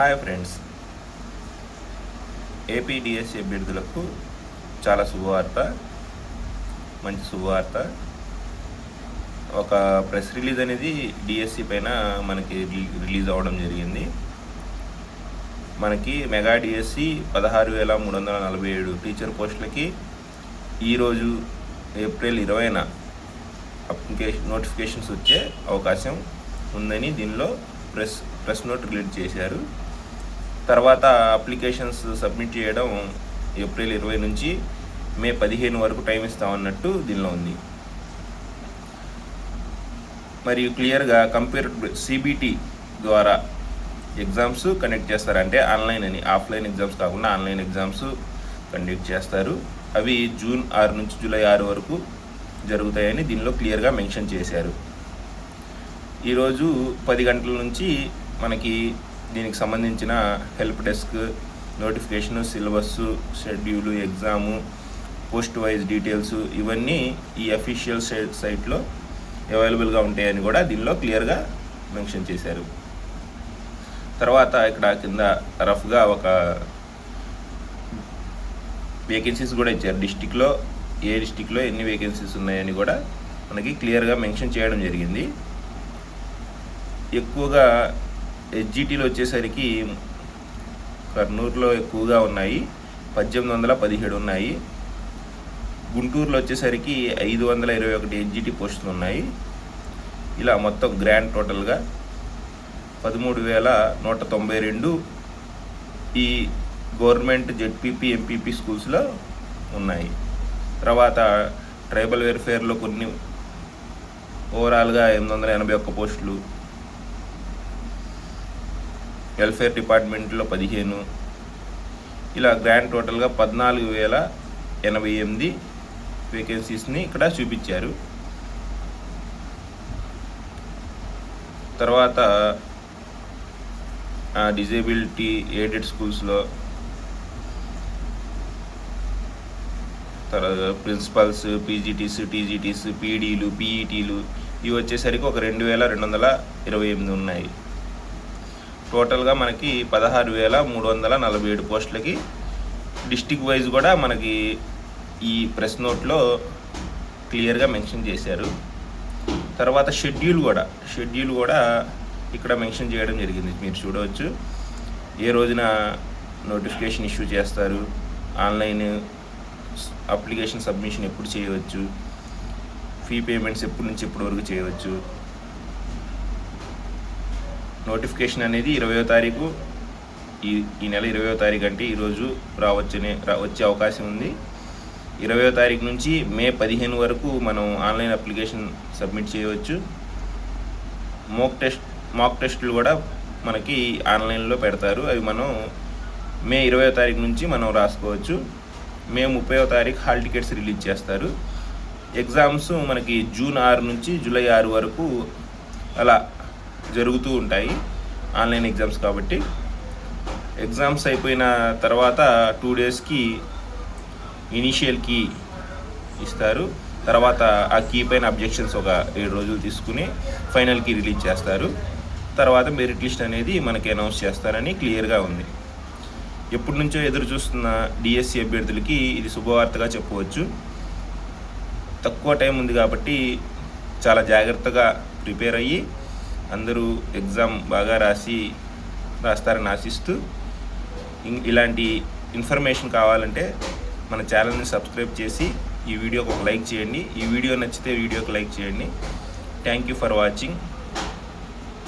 Hi friends APDS అభ్యర్థులకు చాలా శుభవార్త మంచి శుభవార్త. ఒక ప్రెస్ రిలీజ్ అనేది డిఎస్సి పైన మనకి రిలీజ్ అవ్వడం జరిగింది. మనకి మెగా డిఎస్సి పదహారు వేల మూడు వందల నలభై ఏడు టీచర్ పోస్టులకి ఈరోజు ఏప్రిల్ ఇరవైన అప్లికేషన్ నోటిఫికేషన్స్ వచ్చే అవకాశం ఉందని దీనిలో ప్రెస్ ప్రెస్ నోట్ రిలీజ్ చేశారు. తర్వాత అప్లికేషన్స్ సబ్మిట్ చేయడం ఏప్రిల్ ఇరవై నుంచి మే పదిహేను వరకు టైం ఇస్తామన్నట్టు దీనిలో ఉంది. మరియు క్లియర్గా కంప్యూటర్ సిబిటి ద్వారా ఎగ్జామ్స్ కండక్ట్ చేస్తారు. అంటే ఆన్లైన్ అని ఆఫ్లైన్ ఎగ్జామ్స్ కాకుండా ఆన్లైన్ ఎగ్జామ్స్ కండక్ట్ చేస్తారు. అవి జూన్ ఆరు నుంచి జూలై ఆరు వరకు జరుగుతాయని దీనిలో క్లియర్గా మెన్షన్ చేశారు. ఈరోజు పది గంటల నుంచి మనకి దీనికి సంబంధించిన help desk notification syllabus schedule exam post wise details ఇవన్నీ ఈ అఫీషియల్ సైట్లో అవైలబుల్గా ఉంటాయని కూడా దీనిలో క్లియర్గా మెన్షన్ చేశారు. తర్వాత ఇక్కడ కింద రఫ్గా ఒక వేకెన్సీస్ కూడా ఇచ్చారు. డిస్టిక్లో ఏ డిస్టిక్లో ఎన్ని వేకెన్సీస్ ఉన్నాయని కూడా మనకి క్లియర్గా మెన్షన్ చేయడం జరిగింది. ఎక్కువగా హెచ్జిటీలు వచ్చేసరికి కర్నూలులో ఎక్కువగా ఉన్నాయి. పద్దెనిమిది వందల పదిహేడు ఉన్నాయి. గుంటూరులో వచ్చేసరికి ఐదు వందల ఇరవై ఒకటి హెచ్జిటి పోస్టులు ఉన్నాయి. ఇలా మొత్తం గ్రాండ్ టోటల్గా పదమూడు వేల నూట తొంభై రెండు ఈ గవర్నమెంట్ జెడ్పీపీ ఎంపీపీ స్కూల్స్లో ఉన్నాయి. తర్వాత ట్రైబల్ వెల్ఫేర్లో కొన్ని ఓవరాల్గా ఎనిమిది వందల ఎనభై ఒక్క పోస్టులు వెల్ఫేర్ డిపార్ట్మెంట్లో పదిహేను. ఇలా గ్రాండ్ టోటల్గా పద్నాలుగు వేల ఎనభై ఎనిమిది వేకెన్సీస్ని ఇక్కడ చూపించారు. తర్వాత డిజేబిలిటీ ఎయిడెడ్ స్కూల్స్లో తర్వాత ప్రిన్సిపల్స్ పీజీటీస్ టీజీటీస్ పీడీలు పీఈటీలు ఇవి వచ్చేసరికి ఒక రెండు వేల రెండు వందల ఇరవై ఎనిమిది ఉన్నాయి. టోటల్గా మనకి పదహారు వేల మూడు వందల నలభై ఏడు పోస్టులకి డిస్టిక్ వైజ్ కూడా మనకి ఈ ప్రెస్ నోట్లో క్లియర్గా మెన్షన్ చేశారు. తర్వాత షెడ్యూల్ కూడా షెడ్యూల్ కూడా ఇక్కడ మెన్షన్ చేయడం జరిగింది. మీరు చూడవచ్చు. ఏ రోజున నోటిఫికేషన్ ఇష్యూ చేస్తారు? ఆన్లైన్ అప్లికేషన్ సబ్మిషన్ ఎప్పుడు చేయవచ్చు? ఫీ పేమెంట్స్ ఎప్పటి నుంచి ఎప్పటి వరకు చేయవచ్చు? నోటిఫికేషన్ అనేది ఇరవయో తారీఖు ఈ ఈ నెల ఇరవయో తారీఖు అంటే ఈరోజు రావచ్చనే రా వచ్చే అవకాశం ఉంది. ఇరవయో తారీఖు నుంచి మే పదిహేను వరకు మనం ఆన్లైన్ అప్లికేషన్ సబ్మిట్ చేయవచ్చు. మోక్ టెస్ట్ మాక్ టెస్టులు కూడా మనకి ఆన్లైన్లో పెడతారు. అవి మనం మే ఇరవయో తారీఖు నుంచి మనం రాసుకోవచ్చు. మే ముప్పైవ తారీఖు హాల్ టికెట్స్ రిలీజ్ చేస్తారు. ఎగ్జామ్స్ మనకి జూన్ ఆరు నుంచి జూలై ఆరు వరకు అలా జరుగుతూ ఉంటాయి. ఆన్లైన్ ఎగ్జామ్స్ కాబట్టి. ఎగ్జామ్స్ అయిపోయిన తర్వాత టూ డేస్కి ఇనీషియల్ కీ ఇస్తారు. తర్వాత ఆ కీ పైన అబ్జెక్షన్స్ ఒక ఏడు రోజులు తీసుకుని ఫైనల్ కీ రిలీజ్ చేస్తారు. తర్వాత మెరిట్ లిస్ట్ అనేది మనకి అనౌన్స్ చేస్తారని క్లియర్గా ఉంది. ఎప్పటి నుంచో ఎదురు చూస్తున్న డిఎస్సి అభ్యర్థులకి ఇది శుభవార్తగా చెప్పవచ్చు. తక్కువ టైం ఉంది కాబట్టి చాలా జాగ్రత్తగా ప్రిపేర్ అయ్యి అందరూ ఎగ్జామ్ బాగా రాసి రాస్తారని ఆశిస్తూ ఇలాంటి ఇన్ఫర్మేషన్ కావాలంటే మన ఛానల్ని సబ్స్క్రైబ్ చేసి ఈ వీడియోకి ఒక లైక్ చేయండి. ఈ వీడియో నచ్చితే వీడియోకి లైక్ చేయండి. Thank you for watching.